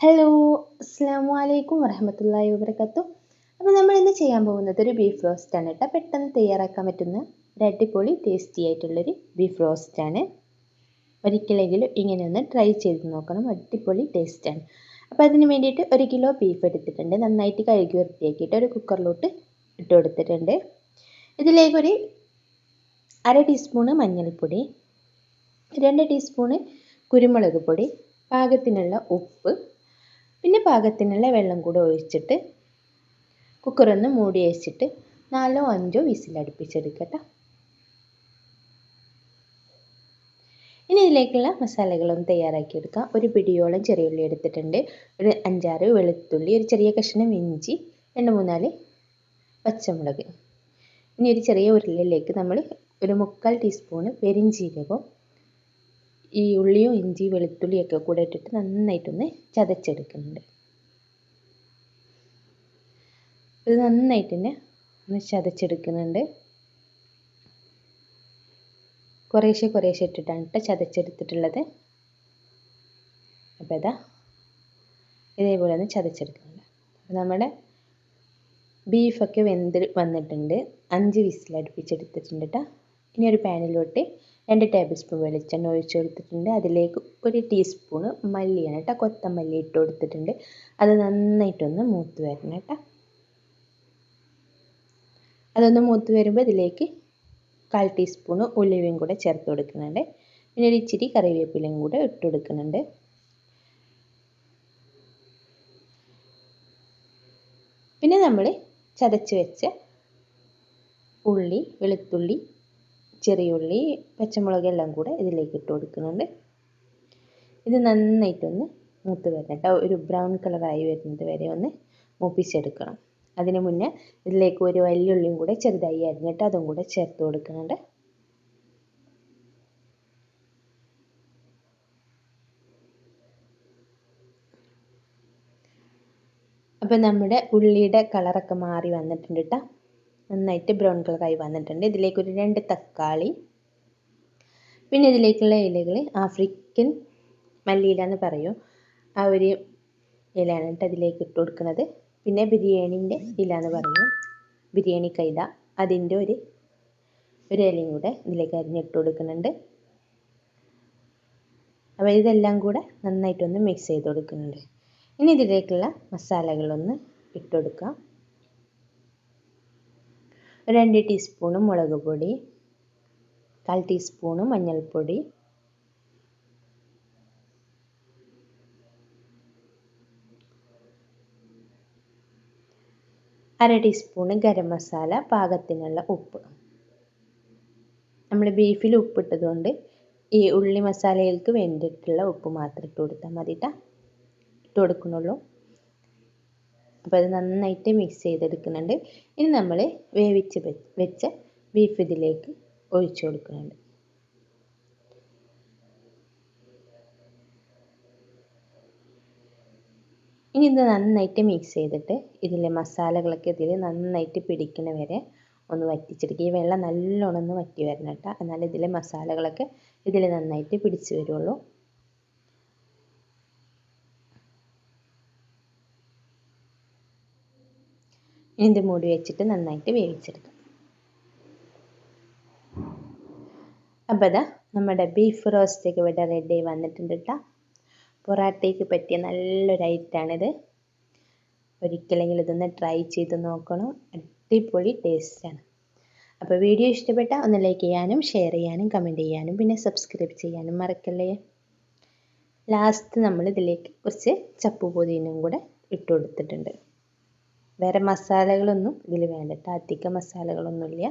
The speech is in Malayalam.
ഹലോ അസ്സാം വലൈക്കും വറഹമത്തല്ലാഹി വബർക്കാത്തു അപ്പോൾ നമ്മൾ ഇന്ന് ചെയ്യാൻ പോകുന്നത് ഒരു ബീഫ് റോസ്റ്റ് ആണ് കേട്ടോ പെട്ടെന്ന് തയ്യാറാക്കാൻ പറ്റുന്ന ഒരു അടിപൊളി ടേസ്റ്റി ആയിട്ടുള്ളൊരു ബീഫ് റോസ്റ്റ് ആണ്. ഒരിക്കലെങ്കിലും ഇങ്ങനെ ഒന്ന് ട്രൈ ചെയ്ത് നോക്കണം. അടിപൊളി ടേസ്റ്റ് ആണ്. അപ്പോൾ അതിന് വേണ്ടിയിട്ട് ഒരു കിലോ ബീഫ് എടുത്തിട്ടുണ്ട്. നന്നായിട്ട് കഴുകി വൃത്തിയാക്കിയിട്ട് ഒരു കുക്കറിലോട്ട് ഇട്ട് കൊടുത്തിട്ടുണ്ട്. ഇതിലേക്കൊരു അര ടീസ്പൂണ് മഞ്ഞൾപ്പൊടി രണ്ട് ടീസ്പൂണ് കുരുമുളക് പൊടി പാകത്തിനുള്ള ഉപ്പ് പിന്നെ പാകത്തിനുള്ള വെള്ളം കൂടെ ഒഴിച്ചിട്ട് കുക്കറൊന്ന് മൂടി വെച്ചിട്ട് നാലോ അഞ്ചോ വിസിലടുപ്പിച്ചെടുക്കട്ടെ. ഇനി ഇതിലേക്കുള്ള മസാലകളൊന്ന് തയ്യാറാക്കിയെടുക്കാം. ഒരു പിടിയോളം ചെറിയ ഉള്ളി എടുത്തിട്ടുണ്ട്. ഒരു അഞ്ചാറ് വെളുത്തുള്ളി ഒരു ചെറിയ കഷ്ണം ഇഞ്ചി രണ്ട് മൂന്നാൽ പച്ചമുളക്. ഇനി ഒരു ചെറിയ ഉരുളിയിലേക്ക് നമ്മൾ ഒരു മുക്കാൽ ടീസ്പൂണ് പെരിഞ്ചീരകവും ഈ ഉള്ളിയും ഇഞ്ചി വെളുത്തുള്ളിയൊക്കെ കൂടെ ഇട്ടിട്ട് നന്നായിട്ടൊന്ന് ചതച്ചെടുക്കുന്നുണ്ട്. ഇത് നന്നായിട്ട് തന്നെ ഒന്ന് ചതച്ചെടുക്കുന്നുണ്ട്. കുറേശ്ശെ കുറേശ്ശെ ഇട്ടിട്ടാണ് കേട്ടോ ചതച്ചെടുത്തിട്ടുള്ളത്. അപ്പോൾ ഇതാ ഇതേപോലെ ഒന്ന് ചതച്ചെടുക്കുന്നുണ്ട്. നമ്മുടെ ബീഫൊക്കെ വെന്ത് വന്നിട്ടുണ്ട്. അഞ്ച് വിസിൽ അടുപ്പിച്ചെടുത്തിട്ടുണ്ട് കേട്ടോ. ഇനി ഒരു പാനിലോട്ട് രണ്ട് ടേബിൾ സ്പൂൺ വെളിച്ചെണ്ണ ഒഴിച്ച് കൊടുത്തിട്ടുണ്ട്. അതിലേക്ക് ഒരു ടീസ്പൂണ് മല്ലിയാണ് കേട്ടോ കൊത്തമല്ലി ഇട്ട് കൊടുത്തിട്ടുണ്ട്. അത് നന്നായിട്ടൊന്ന് മൂത്ത് വരണം കേട്ടോ അതൊന്ന് മൂത്ത് വരുമ്പോൾ ഇതിലേക്ക് കാൽ ടീസ്പൂണ് ഉലുവയും കൂടെ ചേർത്ത് കൊടുക്കുന്നുണ്ട്. പിന്നെ ഒരു ഇച്ചിരി കറിവേപ്പിലയും കൂടെ ഇട്ട് കൊടുക്കുന്നുണ്ട്. പിന്നെ നമ്മൾ ചതച്ച് വെച്ച ഉള്ളി വെളുത്തുള്ളി ചെറിയുള്ളി പച്ചമുളക് എല്ലാം കൂടെ ഇതിലേക്ക് ഇട്ട് കൊടുക്കുന്നുണ്ട്. ഇത് നന്നായിട്ടൊന്ന് മൂത്ത് വരണം കേട്ടോ. ഒരു ബ്രൗൺ കളറായി വരുന്നത് വരെ ഒന്ന് മൂപ്പിച്ചെടുക്കണം. അതിന് മുന്നേ ഇതിലേക്ക് ഒരു വലിയുള്ളിയും കൂടെ ചെറുതായി അരിഞ്ഞിട്ട് അതും കൂടെ ചേർത്ത് കൊടുക്കുന്നുണ്ട്. അപ്പോൾ നമ്മുടെ ഉള്ളിയുടെ കളറൊക്കെ മാറി വന്നിട്ടുണ്ട് കേട്ടോ. നന്നായിട്ട് ബ്രൗൺ കളറായി വന്നിട്ടുണ്ട്. ഇതിലേക്ക് ഒരു രണ്ട് തക്കാളി പിന്നെ ഇതിലേക്കുള്ള ഇലകൾ ആഫ്രിക്കൻ മല്ലിയില എന്ന് പറയും. ആ ഒരു ഇലയാണ് കേട്ടോ അതിലേക്ക് ഇട്ട് കൊടുക്കുന്നത്. പിന്നെ ബിരിയാണീന്റെ ഇല എന്ന് പറയും. ബിരിയാണി കൈത. അതിന്റെ ഒരു ഒരു ഇലയും കൂടെ ഇതിലേക്ക് അരിഞ്ഞിട്ട് കൊടുക്കുന്നുണ്ട്. അപ്പോൾ ഇതെല്ലാം കൂടെ നന്നായിട്ടൊന്ന് മിക്സ് ചെയ്ത് കൊടുക്കുന്നുണ്ട്. ഇനി ഇതിലേക്കുള്ള മസാലകളൊന്ന് ഇട്ട് കൊടുക്കാം. രണ്ട് ടീസ്പൂണ് മുളക് പൊടി കാൽ ടീസ്പൂണ് മഞ്ഞൾപ്പൊടി അര ടീസ്പൂണ് ഗരം മസാല പാകത്തിനുള്ള ഉപ്പ്. നമ്മൾ ബീഫിൽ ഉപ്പിട്ടതുകൊണ്ട് ഈ ഉള്ളി മസാലകൾക്ക് വേണ്ടിയിട്ടുള്ള ഉപ്പ് മാത്രം ഇട്ട് കൊടുത്താൽ മതി ഇട്ട് കൊടുക്കണുള്ളൂ അപ്പോൾ അത് നന്നായിട്ട് മിക്സ് ചെയ്തെടുക്കുന്നുണ്ട്. ഇനി നമ്മൾ വേവിച്ച് വെച്ച ബീഫ് ഇതിലേക്ക് ഒഴിച്ചു കൊടുക്കുന്നുണ്ട്. ഇനി ഇത് നന്നായിട്ട് മിക്സ് ചെയ്തിട്ട് ഇതിലെ മസാലകളൊക്കെ ഇതിൽ നന്നായിട്ട് പിടിക്കുന്ന വരെ ഒന്ന് വറ്റിച്ചെടുക്കുക ഈ വെള്ളം നല്ലോണം ഒന്ന് വറ്റി വരണം കേട്ടോ. എന്നാൽ ഇതിലെ മസാലകളൊക്കെ ഇതിൽ നന്നായിട്ട് പിടിച്ച് വരുള്ളൂ. ഇത് മൂടി വെച്ചിട്ട് നന്നായിട്ട് വേവിച്ചെടുക്കാം. അപ്പോൾ അതാ നമ്മുടെ ബീഫ് റോസ്റ്റൊക്കെ ഇവിടെ റെഡി വന്നിട്ടുണ്ട് കേട്ടോ പൊറാട്ടയ്ക്ക് പറ്റിയ നല്ലൊരു ഐറ്റാണിത് ഒരിക്കലെങ്കിലും ഇതൊന്ന് ട്രൈ ചെയ്ത് നോക്കണം. അടിപൊളി ടേസ്റ്റാണ് അപ്പോൾ വീഡിയോ ഇഷ്ടപ്പെട്ടാൽ ഒന്ന് ലൈക്ക് ചെയ്യാനും ഷെയർ ചെയ്യാനും കമന്റ് ചെയ്യാനും പിന്നെ സബ്സ്ക്രൈബ് ചെയ്യാനും മറക്കല്ലേ? ലാസ്റ്റ് നമ്മൾ ഇതിലേക്ക് കുറച്ച് ചപ്പ് പൊതിനും കൂടെ ഇട്ട് കൊടുത്തിട്ടുണ്ട്. വേറെ മസാലകളൊന്നും ഇതിൽ വേണ്ട. അധികം മസാലകളൊന്നുമില്ല.